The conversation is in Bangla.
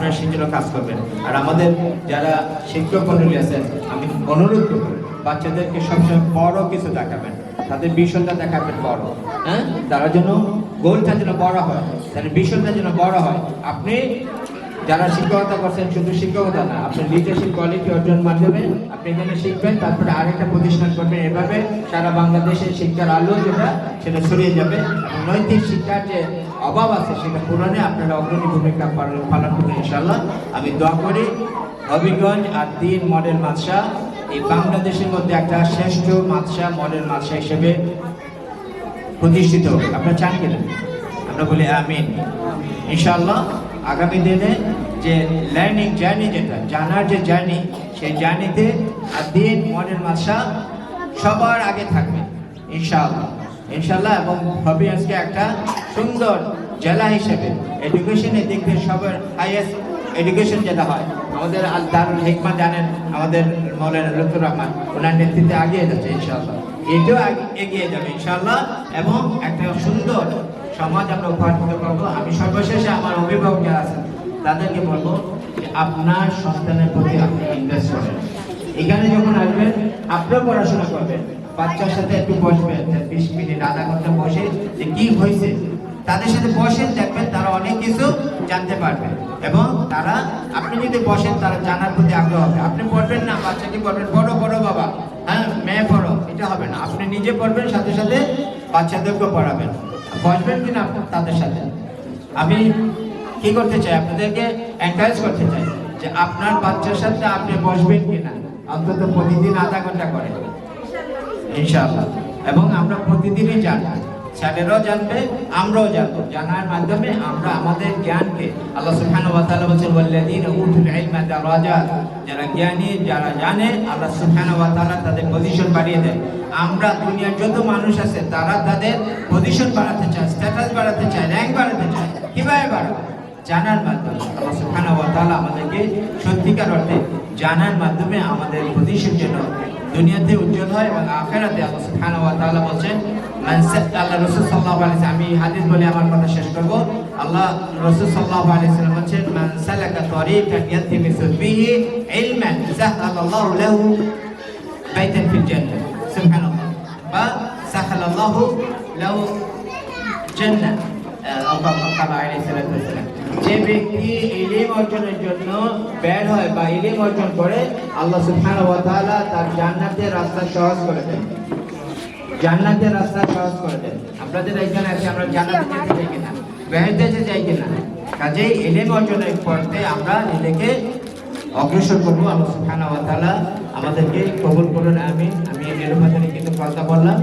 আপনারা সেই জন্য কাজ করবেন। আর আমাদের যারা শিক্ষক মন্ডলী আছেন, আমি অনুরোধ করব, বাচ্চাদেরকে সবসময় বড় কিছু দেখাবেন। তাদের বিষয়টা দেখাবেন বড়। হ্যাঁ? তারা যেন গোলটা যেন বড় হয়, তাদের বিষয়টা যেন বড় হয়। আপনি যারা শিক্ষকতা করছেন শুধু শিক্ষকতা না, আপনি লিডারশিপ কোয়ালিটি অর্জন মাধ্যমে আপনি এখানে শিখবেন, তারপরে আরেকটা প্রতিষ্ঠান করবেন এভাবে সারা বাংলাদেশে শিক্ষার আলো যেটা, সেটা ছড়িয়ে যাবে। নৈতিক শিক্ষার যে অভাব আছে, সেটা পূরণে আপনারা অগ্রণী ভূমিকা পালন করবেন ইনশাল্লাহ আমি দোয়া করি হবিগঞ্জ আর তিন মডেল মাদ্রাসা, এই বাংলাদেশের মধ্যে একটা শ্রেষ্ঠ মাদ্রাসা, মডেল মাদ্রাসা হিসেবে প্রতিষ্ঠিত হবে আপনারা চান কিনা? আমরা বলি আমিন। ইনশাআল্লাহ। আগামী দিনে যে লার্নিং জার্নি যেটা, জানার যে জার্নি সেই জার্নিতে আর দিন মনের মাসা সবার আগে থাকবে, ইনশাআল্লাহ। ইনশাআল্লাহ, এবং হবে আজকে একটা সুন্দর জেলা হিসেবে। এডুকেশনের দিক থেকে সবার হাইয়েস্ট এডুকেশন যেটা হয়, আমাদের আল দারুল হিকমা জানেন, আমাদের মৌলানা লুতুর রহমান, ওনার নেতৃত্বে এগিয়ে যাচ্ছে, ইনশাআল্লাহ। এটাও এগিয়ে যাবে, ইনশাআল্লাহ, এবং একটা সুন্দর সমাজ আমরা উপহার দিতে পারব। আমি সর্বশেষে আমার অভিভাবক যারা আছেন, তাদেরকে বলব যে আপনার সন্তানের প্রতি আপনি ইনভেস্ট করেন। এখানে যখন আসবেন, আপনিও পড়াশোনা করবেন, বাচ্চার সাথে একটু বসবেন বিশ মিনিট, আধা ঘণ্টা বসে যে কি হয়েছে, তাদের সাথে বসেন, দেখবেন তারা অনেক কিছু জানতে পারবে। এবং তারা, আপনি যদি বসেন, তারা জানার প্রতি আগ্রহ হবে। আপনি পড়বেন না, বাচ্চাকে পড়বেন, বড় বড় বাবা। হ্যাঁ মেয়ে পড়ো, এটা হবে না। আপনি নিজে পড়বেন, সাথে সাথে বাচ্চাদেরকেও পড়াবেন। বসবেন কিনা তাদের সাথে? আমি কি করতে চাই? আপনাদেরকে এনকারেজ করতে চাই যে আপনার বাচ্চার সাথে আপনি বসবেন কিনা অন্তত প্রতিদিন আধা ঘণ্টা করে। ইনশাআল্লাহ। এবং আমরা প্রতিদিনই জানব স্যারেরাও জানবে, আমরাও জানব। জানার মাধ্যমে আমরা আমাদের জ্ঞানকে আল্লাহ সুবহানাহু ওয়া তাআলা যারা জ্ঞানী, যারা জানে, আল্লাহ সুবহানাহু তাদের পজিশন বাড়িয়ে দেয় আমরা দুনিয়ার যত মানুষ আছে, তারা তাদের পজিশন বাড়াতে চায় স্ট্যাটাস বাড়াতে চায় র্যাঙ্ক বাড়াতে চায়, কীভাবে বাড়াবে? জানার মাধ্যমে আল্লাহ সুবহানাহু আমাদেরকে সত্যিকার অর্থে জানার মাধ্যমে আমাদের পজিশন যেন দুনিয়াতে উজ্জ্বল হয় এবং আখেরাতে আল্লাহ সুবহানাহু ওয়া তাআলা বলছেন মান সা- আল্লাহ রাসূল সাল্লাল্লাহু আলাইহি ওয়াসাল্লাম আমি হাদিস বলে আমার কথা শেষ করব আল্লাহ রাসূল সাল্লাল্লাহু আলাইহি ওয়াসাল্লাম বলেন মান সালাকা তরিকান ইয়ালতামিসু ফিহি ইলমান সাহালাল্লাহু লাহু বাইতান ফিল জান্নাহ সুবহানাল্লাহ বা সাহালাল্লাহু লাহু জান্নাহ আল্লাহ তাআলা আলাইহি সাল্লাতু ওয়াসাল্লাম যে ব্যক্তি ইলম অর্জনের জন্য বের হয় বা ইলম অর্জন করে, আল্লাহ তাআলা তার জান্নাতের রাস্তা সহজ করে দেন। জান্নাতের রাস্তা সহজ করে দেন। আপনাদের এখানে আছে, আমরা জান্নাতে যেতে চাই কিনা? যেতে চাই কিনা? কাজেই ইলম অর্জনের করতে আমরা নিজেকে অগ্রসর করব। আল্লাহ তাআলা আমাদেরকে কবুল করুন, আমিন। আমি এর মাধ্যমে কিন্তু কথা বললাম।